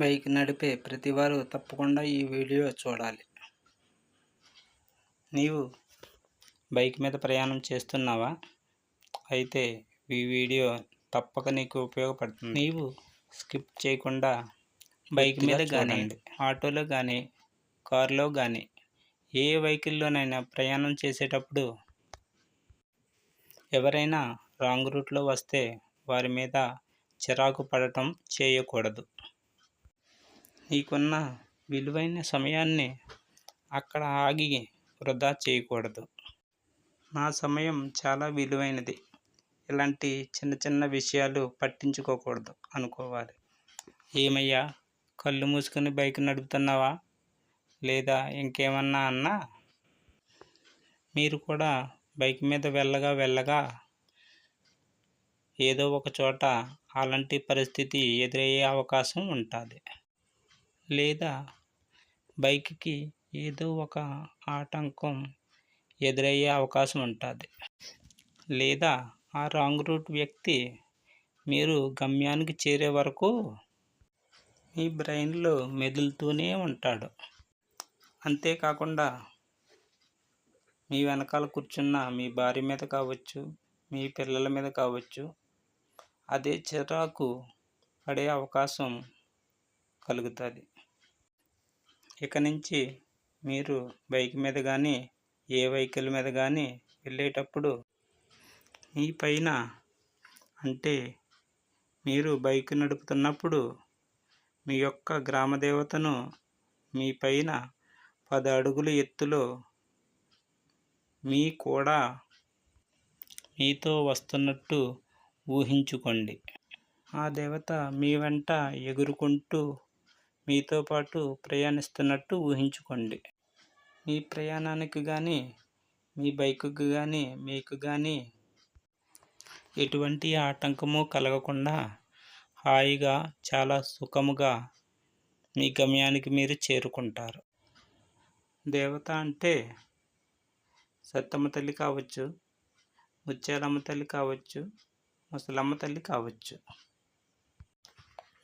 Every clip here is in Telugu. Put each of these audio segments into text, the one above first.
బైక్ నడిపే ప్రతివారు తప్పకుండా ఈ వీడియో చూడాలి. నీవు బైక్ మీద ప్రయాణం చేస్తున్నావా? అయితే ఈ వీడియో తప్పక నీకు ఉపయోగపడుతుంది. నీవు స్కిప్ చేయకుండా బైక్ మీద కానీ ఆటోలో కానీ కారులో కానీ ఏ వెహికల్లోనైనా ప్రయాణం చేసేటప్పుడు ఎవరైనా రాంగ్ రూట్లో వస్తే వారి మీద చిరాకు పడటం చేయకూడదు. నీకున్న విలువైన సమయాన్ని అక్కడ ఆగి వృధా చేయకూడదు. నా సమయం చాలా విలువైనది. ఇలాంటి చిన్న చిన్న విషయాలు పట్టించుకోకూడదు అనుకోవాలి. ఏమయ్యా కళ్ళు మూసుకొని బైక్ నడుపుతున్నావా? లేదా ఇంకేమన్నా అన్నా? మీరు కూడా బైక్ మీద వెళ్ళగా వెళ్ళగా ఏదో ఒక చోట అలాంటి పరిస్థితి ఎదురయ్యే అవకాశం ఉంటుంది. లేదా బైక్కి ఏదో ఒక ఆటంకం ఎదురయ్యే అవకాశం ఉంటుంది. లేదా ఆ రాంగ్ రూట్ వ్యక్తి మీరు గమ్యానికి చేరే వరకు మీ బ్రెయిన్లో మెదులుతూనే ఉంటాడు. అంతేకాకుండా మీ వెనకాల కూర్చున్న మీ భార్య మీద కావచ్చు మీ పిల్లల మీద కావచ్చు అదే చిరాకు పడే అవకాశం కలుగుతుంది. ఇక నుంచి మీరు బైక్ మీద కానీ ఏ వెహికల్ మీద కానీ వెళ్ళేటప్పుడు మీ పైన అంటే మీరు బైక్ నడుపుతున్నప్పుడు మీ యొక్క గ్రామ దేవతను మీ పైన పది అడుగుల ఎత్తులో మీ కూడా మీతో వస్తున్నట్టు ఊహించుకోండి. ఆ దేవత మీ వెంట ఎగురుకుంటూ మీతో పాటు ప్రయాణిస్తున్నట్టు ఊహించుకోండి. మీ ప్రయాణానికి కానీ మీ బైకుకి కానీ మీకు కానీ ఎటువంటి ఆటంకము కలగకుండా హాయిగా చాలా సుఖముగా మీ గమ్యానికి మీరు చేరుకుంటారు. దేవత అంటే సత్తమ్మ తల్లి కావచ్చు ముత్యాలమ్మ తల్లి కావచ్చు ముసలమ్మ తల్లి కావచ్చు.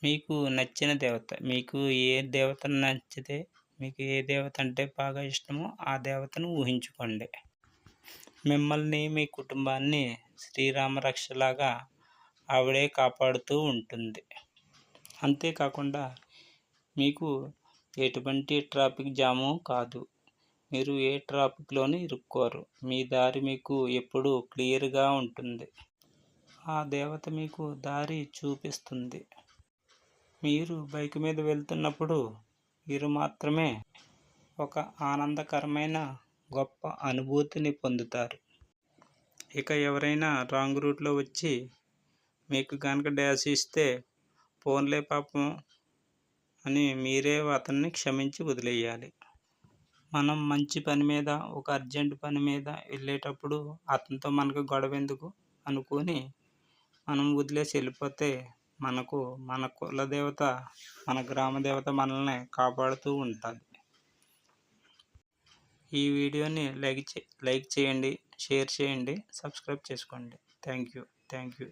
మీకు నచ్చిన దేవత మీకు ఏ దేవత నచ్చితే మీకు ఏ దేవత అంటే బాగా ఇష్టమో ఆ దేవతను ఊహించుకోండి. మిమ్మల్ని మీ కుటుంబాన్ని శ్రీరామ రక్షలాగా ఆవిడే కాపాడుతూ ఉంటుంది. అంతేకాకుండా మీకు ఎటువంటి ట్రాఫిక్ జాము కాదు. మీరు ఏ ట్రాఫిక్లోనే ఇరుక్కోరు. మీ దారి మీకు ఎప్పుడూ క్లియర్గా ఉంటుంది. ఆ దేవత మీకు దారి చూపిస్తుంది. మీరు బైక్ మీద వెళ్తున్నప్పుడు మీరు మాత్రమే ఒక ఆనందకరమైన గొప్ప అనుభూతిని పొందుతారు. ఇక ఎవరైనా రాంగ్ రూట్లో వచ్చి మీకు కనుక డ్యాష్ ఇస్తే ఫోన్లే పాపం అని మీరే అతన్ని క్షమించి వదిలేయాలి. మనం మంచి పని మీద ఒక అర్జెంట్ పని మీద వెళ్ళేటప్పుడు అతనితో మనకు గొడవ ఎందుకు? అనుకొని మనం వదిలేసి వెళ్ళిపోతే మనకు మన కుల దేవత మన గ్రామ దేవత మనల్ని కాపాడుతూ ఉంటుంది. ఈ వీడియోని లైక్ చే లైక్ చేయండి షేర్ చేయండి సబ్స్క్రైబ్ చేసుకోండి. Thank you thank you.